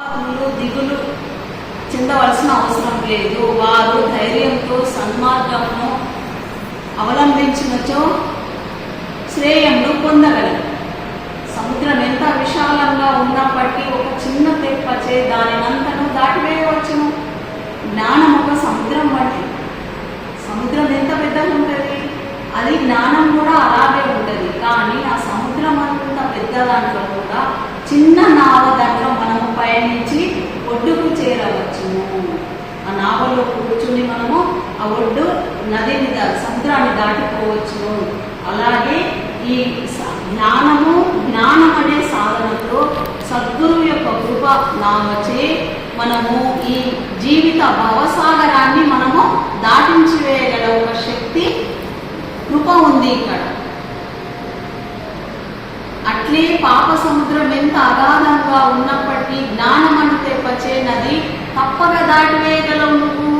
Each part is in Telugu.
పాపములు దిగులు చెందవలసిన అవసరం లేదు. వారు ధైర్యంతో సన్మార్గమును అవలంబించినచో శ్రేయమును పొందగలరు. సముద్రం ఎంత విశాలంగా ఉన్నప్పటికీ ఒక చిన్న తెప్పచే దానినంతను దాటివేయవచ్చును. జ్ఞానం ఒక సముద్రం వంటి సముద్రం ఎంత పెద్దగా ఉంటుంది? అది జ్ఞానం కూడా అలాగే ఉంటుంది. కానీ ఆ సముద్రం అంత పెద్ద దాంట్లో కూడా చిన్న నావ ప్రయాణించి ఒడ్డుకు చేరవచ్చును ఆ నావలో కూర్చుని మనము ఆ ఒడ్డు నదిని మీద సముద్రాన్ని దాటిపోవచ్చును అలాగే ఈ జ్ఞానము జ్ఞానం అనే సాధనతో సద్గురు యొక్క కృప నామచే మనము ఈ జీవిత భవసాగరాన్ని మనము దాటించి వేయగల ఒక శక్తి కృప ఉంది ఇక్కడ. అట్లే పాప సముద్రం ఎంత అగాధంగా ఉన్నప్పటికీ జ్ఞానం తెప్పచే నది తప్పక దాటివేయగలవు నువ్వు.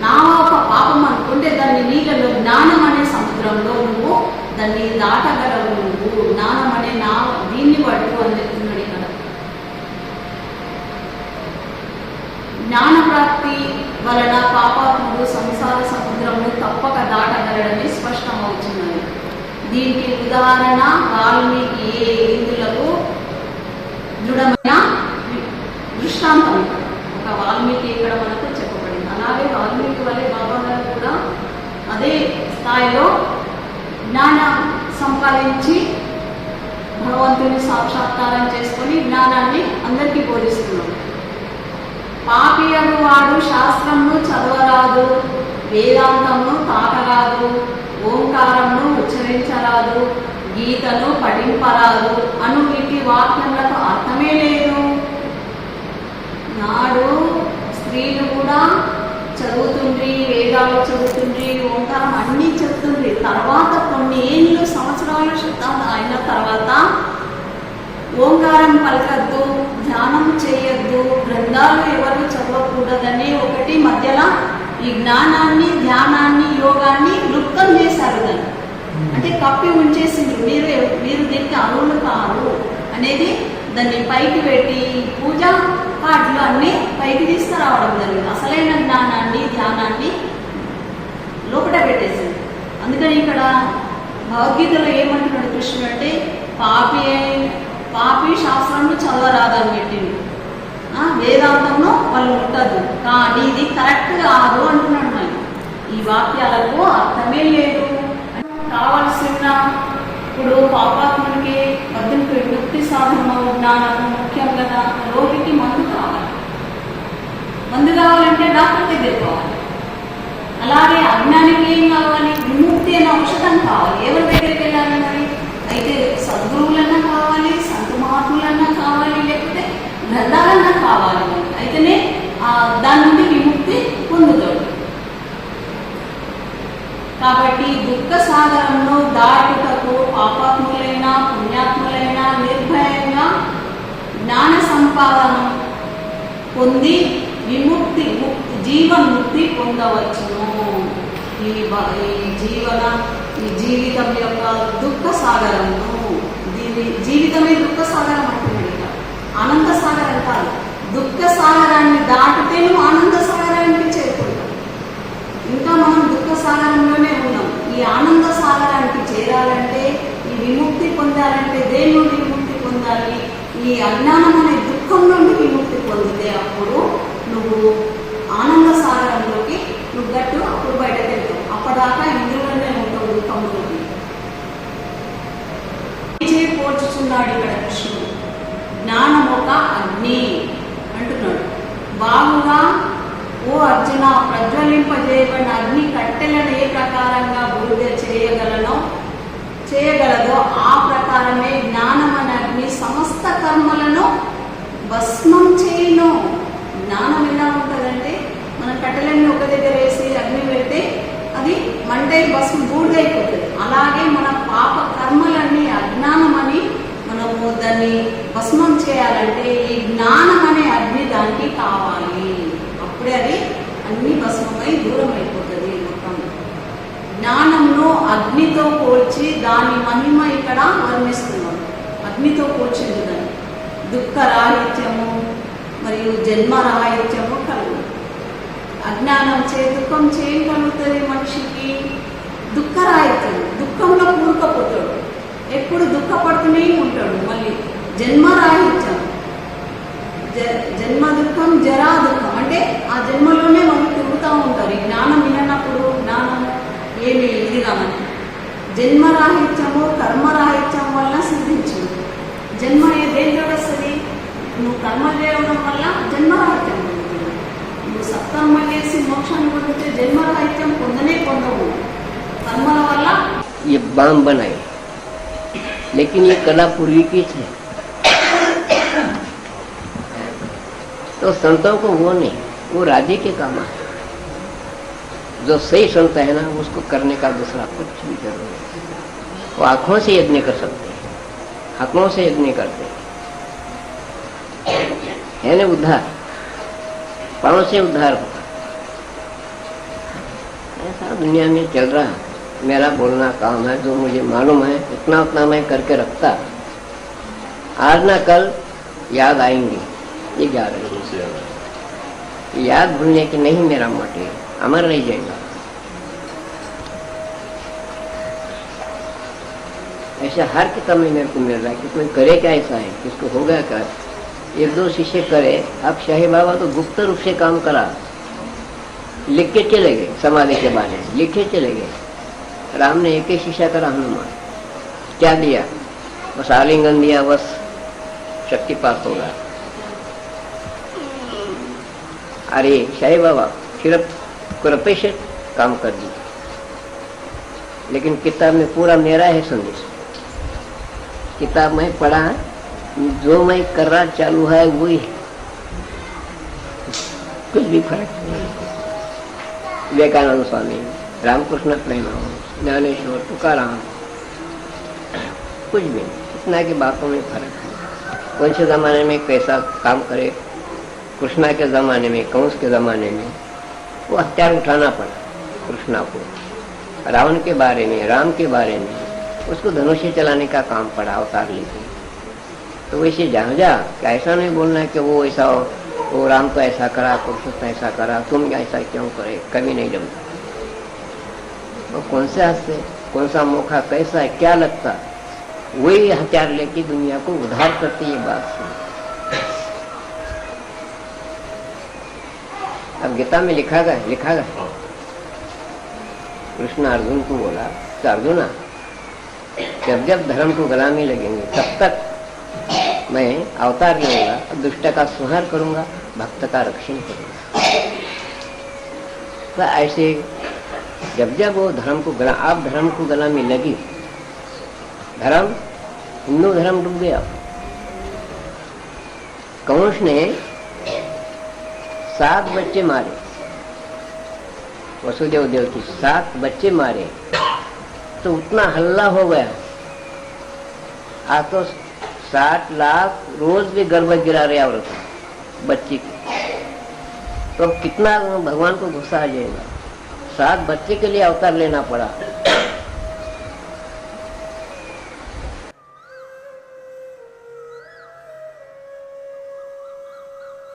నా ఒక పాపం అనుకుంటే దాన్ని నీళ్ళలో జ్ఞానం అనే సముద్రంలో నువ్వు దాన్ని దాటగలవు నువ్వు. జ్ఞానం అనే నా దీన్ని పట్టు అని చెప్తున్నాడు ఇక్కడ. జ్ఞాన ప్రాప్తి వలన పాపాత్ముడు సంసార సముద్రము తప్పక దాటగలడని స్పష్టమవుతున్నది. దీనికి ఉదాహరణ వాల్మీకి ఏ దృఢమైన దృష్టాంతం? ఒక వాల్మీకి ఇక్కడ మనకు చెప్పబడింది. అలాగే వాల్మీకి వలె బాబా గారు కూడా అదే స్థాయిలో జ్ఞానం సంపాదించి భగవంతుని సాక్షాత్కారం చేసుకొని జ్ఞానాన్ని అందరికీ బోధిస్తున్నాడు పాపియను వాడు శాస్త్రంను చదవరాదు. పఠింపరాదు అను వీటి వాక్యములకు అర్థమే లేదు. నాడు స్త్రీలు కూడా చదువుతుండ్రి వేదాలు చదువుతుండ్రి ఓంకారం అన్నీ చెప్తుండ్రి తర్వాత కొన్ని ఏళ్ళు సంవత్సరాలు శతాబ్దాలు అయిన తర్వాత ఓంకారం పలకద్దు ధ్యానం చేయొద్దు గ్రంథాలు ఎవరు చదవకూడదని ఒకటి మధ్యలో ఈ జ్ఞానాన్ని ధ్యానాన్ని యోగాన్ని లుప్తం చేశారు దాన్ని. అంటే కప్పి ఉంచేసింది మీరు మీరు దీనికి అరువులు కాదు అనేది దాన్ని పైకి పెట్టి పూజ పాటలు అన్నీ పైకి తీసుకురావడం జరిగింది. అసలైన జ్ఞానాన్ని ధ్యానాన్ని లోపల పెట్టేసింది. అందుకని ఇక్కడ భగవద్గీతలో ఏమంటున్నాడు కృష్ణుడు అంటే పాపి పాపి శాస్త్రంను చదవరాదని పెట్టింది ఆ, వేదాంతంలో వాళ్ళు ఉండదు కానీ ఇది కరెక్ట్ కాదు అంటున్నాడు మరి. ఈ వాక్యాలకు అర్థమే లేదు. కావలసిన ఇప్పుడు పాపాత్ముడికి పద్దెనిమిది విముక్తి సాధన జ్ఞానము ముఖ్యం కదా రోగికి మందు కావాలి. మందు కావాలంటే డాక్టర్ దగ్గర కావాలి అలాగే అజ్ఞానికి ఏం కావాలి? విముక్తి అనే ఔషధం కావాలి. ఎవరి దగ్గరికి వెళ్ళాలి మరి అయితే సద్గురువులన్నా కావాలి సంత మహాత్ములన్నా కావాలి లేకపోతే గ్రంథాలన్నా కావాలి మనకి. అయితేనే ఆ, దాని నుండి విముక్తి పొందుతాడు కాబట్టి దుఃఖ సాగరంలో దాటుటకు పాపాత్ములైన పుణ్యాత్ములైన నిర్భయంగా జ్ఞాన సంపాదన పొంది విముక్తి ముక్తి జీవన్ముక్తి పొందవచ్చును. ఈ ఈ జీవన ఈ జీవితం యొక్క దుఃఖ సాగరము దీని జీవితమే దుఃఖ సాగరం అంటున్నాడు ఇక్కడ ఆనంద సాగరం కాదు దుఃఖ సాగరాన్ని దాటితే నువ్వు ఆనంద సాగరానికి చేరుకుంటావు ఇంకా మనం దుఃఖ సాగరంలోనే ఉన్నాం. ఈ ఆనంద సాగరానికి చేరాలంటే ఈ విముక్తి పొందాలంటే దేని నుండి విముక్తి పొందాలి? ఈ అజ్ఞానం అనే దుఃఖం నుండి విముక్తి పొందితే అప్పుడు నువ్వు ఆనంద సాగరంలోకి నువ్వు గట్టు అప్పుడు బయటకు వెళ్తావు అప్పటిదాకా ఇందులోనే ఉంటావు దుఃఖంలోకి. చే పోల్చుచున్నాడు ఇక్కడ కృష్ణుడు. జ్ఞానం ఒక అగ్ని అంటున్నాడు. బాగుగా ఓ అర్జున ప్రజ్వలింపజేయబడిన అగ్ని కట్టెలను ఏ ప్రకారంగా బూడిద చేయగలనో చేయగలదో ఆ ప్రకారమే జ్ఞానం అనే అగ్ని సమస్త కర్మలను భస్మం చేయను. జ్ఞానం ఎలా ఉంటుందంటే మన కట్టెలన్నీ ఒక దగ్గర వేసి అగ్ని పెడితే అది మంటే భస్మం బూడిదైపోతుంది. అలాగే మన పాప కర్మలన్నీ అజ్ఞానం అని మనము దాన్ని భస్మం చేయాలంటే ఈ జ్ఞానం అనే అగ్ని దానికి కావాలి. అప్పుడే అది అన్ని భస్మమై దూరం అయిపోతుంది మొత్తం. జ్ఞానంను అగ్నితో పోల్చి దాని మహిమ ఇక్కడ వర్ణిస్తున్నాం. అగ్నితో పోల్చింది దుఃఖ రాహిత్యము మరియు జన్మ రాహిత్యము కలుగు అజ్ఞానం చే దుఃఖం చేయం కలుగుతుంది మనిషికి దుఃఖరాహిత్యం దుఃఖంలో కూరుకపోతాడు. ఎప్పుడు దుఃఖపడుతూనే ఉంటాడు. మళ్ళీ జన్మ నువ్వు కర్మ చేయడం వల్ల జన్మరాహిత్యం పొందుతుంది నువ్వు సత్కర్మ చేసి మోక్షాన్ని పొందితే జన్మరాహిత్యం పొందనే పొందవు కర్మల వల్ల ये बाम बनाए लेकिन ये कला पूर्वी की है तो संतों को वो नहीं वो राधे के काम है जो सही संत है ना उसको करने का दूसरा कुछ भी जरूरत नहीं वो आंखों से यज्ञ कर सकते हैं हाथों से यज्ञ करते हैं है ना उद्धार? पाँव से उद्धार होता ऐसा दुनिया में चल रहा है। मेरा बोलना काम है जो मुझे मालूम है उतना उतना मैं करके रखता। आज ना कल याद आएँगे। ये जा रही याद भूलने की नहीं मेरा मोटिव अमर रह जाएगा। ऐसा हर किताब में मेरे को मिल रहा है कि कोई करे क्या ऐसा है? किसको हो गया क्या? एक दो शिष्य करे, अब शाही बाबा तो गुप्त रूप से काम करा। लिख के चले गए, समाधि के बारे में लिख चले गए। राम ने एक ही शीशा करा हनुमान क्या दिया? बस आलिंगन दिया, बस। शक्ति पास होगा अरे, शाही बाबा, सिर्फ़ कृपे से काम कर दी लेकिन किताब में पूरा मेरा है संदेश। किताब में पढ़ा जो मैं कर रहा चालू है, वही है। कुछ भी फ़र्क नहीं। विवेकानंद स्वामी, रामकृष्ण प्रेम ज्ञानेश्वर तुकाराम, कुछ भी इतना की बातों में फ़र्क है। कौन से जमाने में कैसा काम करे? कृष्णा के जमाने में, कंस के जमाने में, वो हथियार उठाना पड़ा कृष्णा को। रावण के बारे में, राम के बारे में, उसको धनुष्य चलाने का काम पड़ा, अवतार लेके। तो वैसे जहाँ जा ऐसा नहीं बोलना है कि वो ऐसा हो वो राम तो ऐसा करा पुरुषोत्तम ऐसा करा तुम ऐसा क्यों करे? कभी नहीं जमता। वो कौन से से कौन सा मौका कैसा है क्या लगता? वही हथियार लेके दुनिया को उधार करती ये बात सुन। अब गीता में लिखा गया लिखा गया। कृष्ण अर्जुन को बोला कि अर्जुना जब जब धर्म को गुलामी लगेंगे तब तक मैं अवतार लूँगा, दुष्ट का संहार करूँगा, भक्त का रक्षण करूँगा। तो ऐसे जब जब वो धर्म को गला, आप धर्म को गुलामी लगी, धर्म, हिंदू धर्म डूब गया। कंस ने सात बच्चे मारे? वसुदेव देव की सात बच्चे मारे तो उतना हल्ला हो गया। तो साठ लाख रोज भी गर्भ गिरा रहे औरत। बच्ची की। तो कितना भगवान को गुस्सा आ जाएगा? सात बच्चे के लिए अवतार लेना पड़ा।